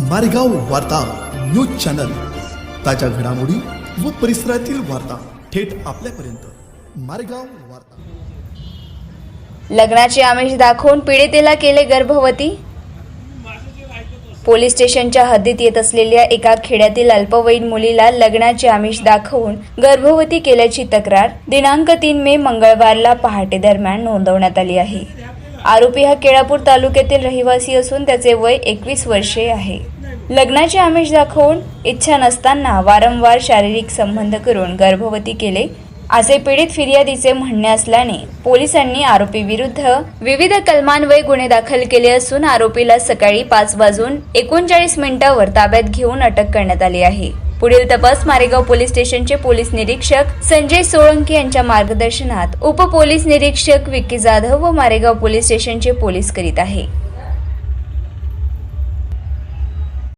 मारेगाव वार्ता news channel. ताज्या घडामोडी व परिसरातील वार्ता थेट आपल्यापर्यंत. मारेगाव वार्ता. लग्नाचे आमिष दाखवून पीडितेला केले गर्भवती? पोलीस स्टेशनच्या हद्दीत येत असलेल्या एका खेड्यातील अल्पवयीन मुलीला लग्नाचे आमिष दाखवून गर्भवती केल्याची तक्रार दिनांक तीन मे मंगळवारला पहाटे दरम्यान नोंदवण्यात आली आहे. आरोपी हा केळापूर तालुक्यातील रहिवासी असून त्याचे वय एकवीस वर्षे आहे. लग्नाचे आमिष दाखवून इच्छा नसताना वारंवार शारीरिक संबंध करून गर्भवती केले. असे पीडित फिर्यादीचे म्हणणे असल्याने पोलिसांनी आरोपी विरुद्ध विविध कलमान्वये गुन्हे दाखल केले असून आरोपीला सकाळी पाच वाजून एकोणचाळीस मिनिटावर ताब्यात घेऊन अटक करण्यात आली आहे. पुढील तपास मारेगाव पोलीस स्टेशनचे पोलीस निरीक्षक संजय सोळंकी यांच्या मार्गदर्शनात उप पोलीस निरीक्षक विक्की जाधव व मारेगाव पोलीस स्टेशनचे पोलीस करीत आहे.